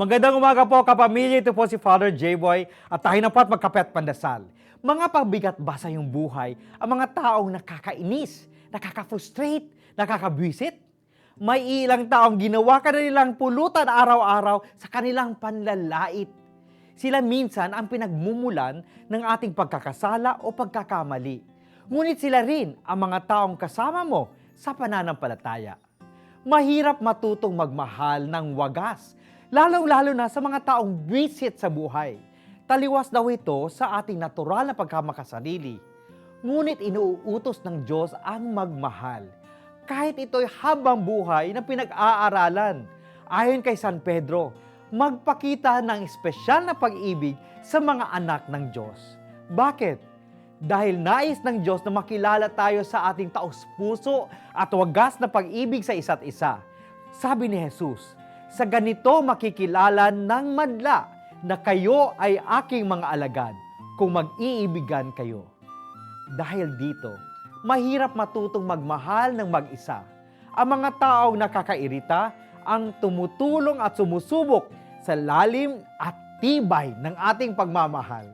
Magandang umaga po kapamilya. Ito po si Father J-Boy at tayo na po at magkape pandasal. Mga pabigat ba sa iyong buhay ang mga taong nakakainis, nakaka-frustrate, nakakabwisit? May ilang taong ginawa ka na nilang pulutan araw-araw sa kanilang panlalait. Sila minsan ang pinagmumulan ng ating pagkakasala o pagkakamali. Ngunit sila rin ang mga taong kasama mo sa pananampalataya mahirap matutong magmahal ng wagas, lalong-lalo na sa mga taong visit sa buhay. Taliwas daw ito sa ating natural na pagkamakasarili. Ngunit inuutos ng Diyos ang magmahal. Kahit ito'y habang buhay na pinag-aaralan. Ayon kay San Pedro, magpakita ng espesyal na pag-ibig sa mga anak ng Diyos. Bakit? Dahil nais ng Diyos na makilala tayo sa ating taos-puso at wagas na pag-ibig sa isa't isa. Sabi ni Jesus, sa ganito makikilala ng madla na kayo ay aking mga alagad kung mag-iibigan kayo. Dahil dito, mahirap matutong magmahal ng mag-isa. Ang mga taong nakakairita ang tumutulong at sumusubok sa lalim at tibay ng ating pagmamahal.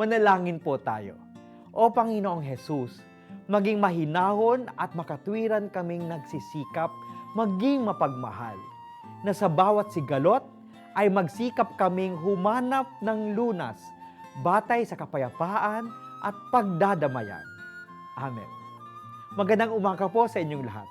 Manalangin po tayo. O Panginoong Jesus, maging mahinahon at makatwiran kaming nagsisikap maging mapagmahal, na sa bawat sigalot ay magsikap kaming humanap ng lunas, batay sa kapayapaan at pagdadamayan. Amen. Magandang umaga po sa inyong lahat.